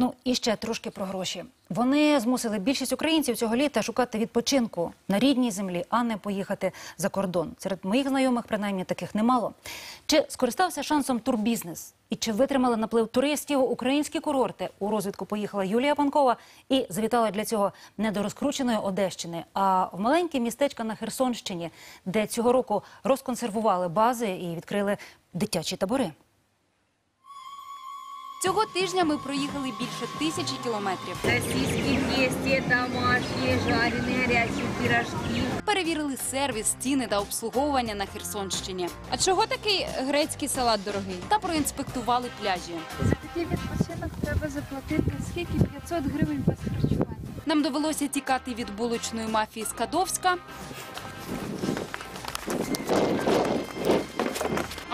Ну і ще трошки про гроші. Вони змусили більшість українців цього літа шукати відпочинку на рідній землі, а не поїхати за кордон. Серед моїх знайомих, принаймні, таких немало. Чи скористався шансом турбізнес? І чи витримали наплив туристів українські курорти? У розвідку поїхала Юлія Панкова і завітала для цього не до розкрученої Одещини, а в маленьке містечко на Херсонщині, де цього року розконсервували бази і відкрили дитячі табори. Цього тижня ми проїхали більше тисячі кілометрів. Сосиски есть, домашние, жареные, горячие пирожки. Перевірили сервіс, ціни та обслуговування на Херсонщині. А чого такий грецький салат дорогий? Та проінспектували пляжі. За такий відпочинок треба заплатити скільки 500 гривень без харчування. Нам довелося тікати від булочної мафії Скадовська.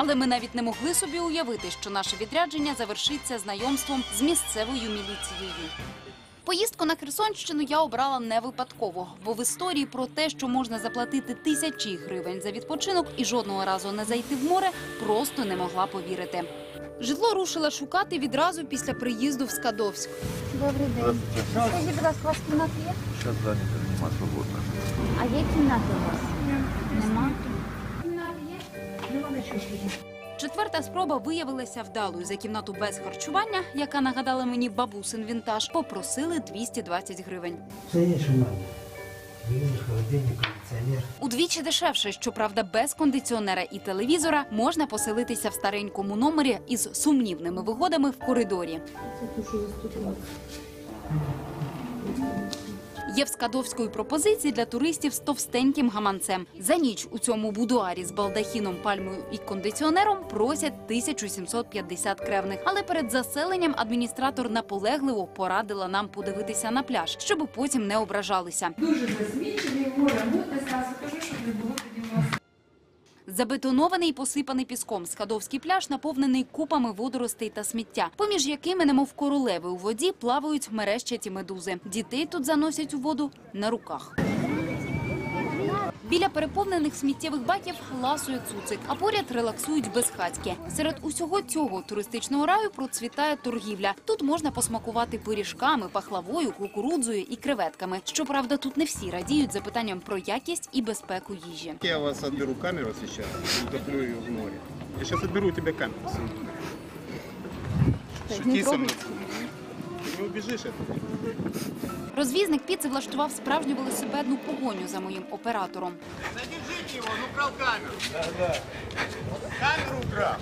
Але ми навіть не могли собі уявити, що наше відрядження завершиться знайомством з місцевою міліцією. Поїздку на Херсонщину я обрала не випадково, бо в історії про те, що можна заплатити тисячі гривень за відпочинок і жодного разу не зайти в море, просто не могла повірити. Житло рушила шукати відразу після приїзду в Скадовськ. Добрий день. Скажіть, будь ласка, у вас кімнат є? Сейчас занято, нема свободно. А є кімнати у вас? Нема. Четверта спроба виявилася вдалою. За кімнату без харчування, яка нагадала мені бабусин вінтаж, попросили 220 гривень. Надо. Телевизор, холодильник, кондиционер. Удвічі дешевше, щоправда, без кондиціонера і телевізора можна поселитися в старенькому номері із сумнівними вигодами в коридорі. Є в Скадовської пропозиції для туристів з товстеньким гаманцем. За ніч у цьому будуарі з балдахіном, пальмою і кондиціонером просять 1750 кревних. Але перед заселенням адміністратор наполегливо порадила нам подивитися на пляж, щоб потім не ображалися. дуже засмічений, море мутне, зразу щоб не було тоді у вас Забетонований і посипаний піском Скадовський пляж наповнений купами водоростей та сміття, поміж якими, немов королеви у воді, плавають мерещаті медузи. Дітей тут заносять у воду на руках. Біля переповнених сміттєвих баків ласує цуцик, а поряд релаксують безхатьки. Серед усього цього туристичного раю процвітає торгівля. Тут можна посмакувати пиріжками, пахлавою, кукурудзою і креветками. Щоправда, тут не всі радіють запитанням про якість і безпеку їжі. Я у вас отберу камеру сейчас и утоплю ее в море. Я сейчас отберу у тебя камеру. сын. Шути со мной. Ты не убежишь от этого. Розвізник піци влаштував справжню велосипедну погоню за моїм оператором. Задержите його, он украл камеру. Камеру украл.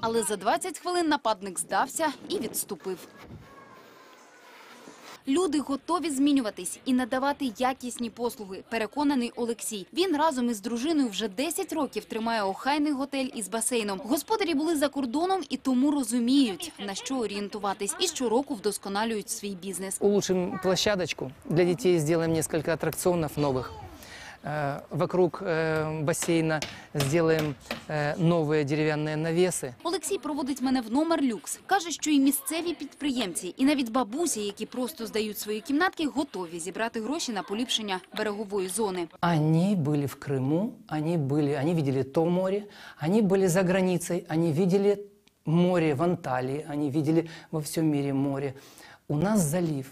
Але за 20 хвилин нападник здався і відступив. Люди готові змінюватись і надавати якісні послуги. Переконаний Олексій. Він разом із дружиною вже 10 років тримає охайний готель із басейном. Господарі були за кордоном і тому розуміють на що орієнтуватись. І щороку вдосконалюють свій бізнес. улучшим площадочку. Для дітей. зробимо несколько атракціонів новых. Э, Вокруг э, бассейна сделаем э, новые деревянные навесы. Олексій проводить мене в номер люкс. Каже, що і місцеві підприємці, і навіть бабусі, які просто здають свої кімнатки, готові зібрати гроші на поліпшення берегової зони. Они были в Крыму, они, были, они видели то море, они были за границей, они видели море в Анталии, они видели во всем мире море. У нас залив.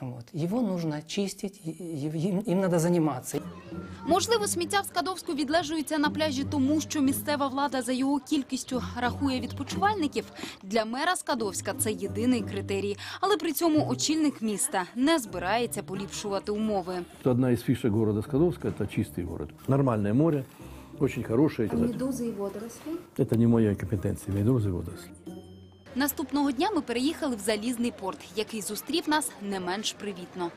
Вот. Его нужно чистить, и- и- им, им надо заниматься. Можливо, сміття в Скадовську відлежується на пляжі тому, що місцева влада за його кількістю рахує відпочивальників. Для мера Скадовська це єдиний критерій. Але при цьому очільник міста не збирається поліпшувати умови. Одна из фишек города Скадовска – это чистый город. Нормальное море, очень хорошее. Медузи і водорослі. Это не моя компетенция, медузы и водоросли. Наступного дня ми переїхали в залізний порт, який зустрів нас не менш привітно.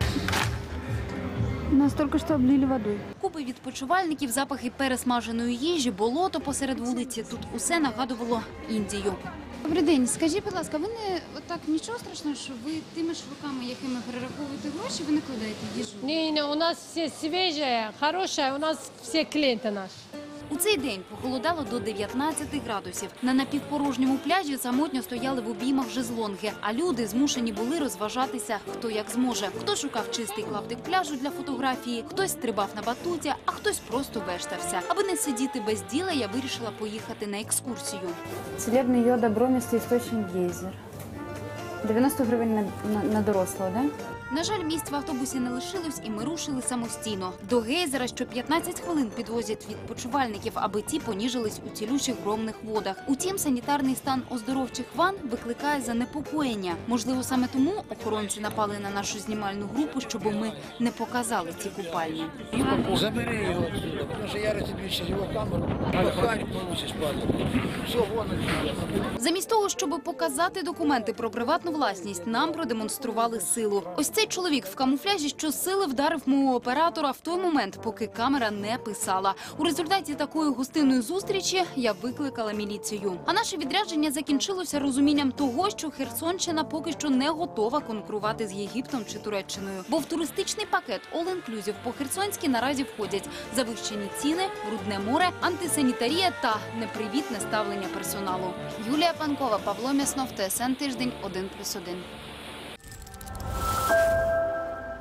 Нас тільки що облили водою. Купи відпочивальників, запахи пересмаженої їжі, болото посеред вулиці. Тут усе нагадувало Індію. Добрий день. Скажіть, будь ласка, ви не отак нічого страшного, що ви тими ж руками, якими перераховуєте гроші, ви не кладаєте їжу? Не, не, у нас все свежее, хорошее, у нас все клиенты наши. У цей день похолодало до 19 градусів. На напівпорожньому пляжі самотньо стояли в обіймах жезлонги, а люди змушені були розважатися хто як зможе. Хто шукав чистий клаптик пляжу для фотографії, хтось стрибав на батуті, а хтось просто вештався. Аби не сидіти без діла, я вирішила поїхати на екскурсію. Целебний йод обромістий істочник гейзер. 90 гривень на, на, на дорослого, да? На жаль, місць в автобусі не лишилось, і ми рушили самостійно. До гейзера що 15 хвилин підвозять відпочивальників, аби ті поніжились у цілющих громних водах. Утім, санітарний стан оздоровчих ван викликає занепокоєння. Можливо, саме тому охоронці напали на нашу знімальну групу, щоб ми не показали ці купальні. Забери отсюда, потому что я разобьюсь его камеру. Пахарь получишь, падла. Все, вон. Замість того, щоб показати документи про приватну власність, нам продемонстрували силу. Ось цей чоловік в камуфляжі щосили вдарив мого оператора в той момент, поки камера не писала. У результаті такої гостинної зустрічі я викликала міліцію. А наше відрядження закінчилося розумінням того, що Херсонщина поки що не готова конкурувати з Єгиптом чи Туреччиною. Бо в туристичний пакет All Inclusive по Херсонській наразі входять завищені ціни, брудне море, антисанітарія та непривітне ставлення персоналу. Юлія Панкова, Павло Мяснов, ТСН Тиждень, 1+,1.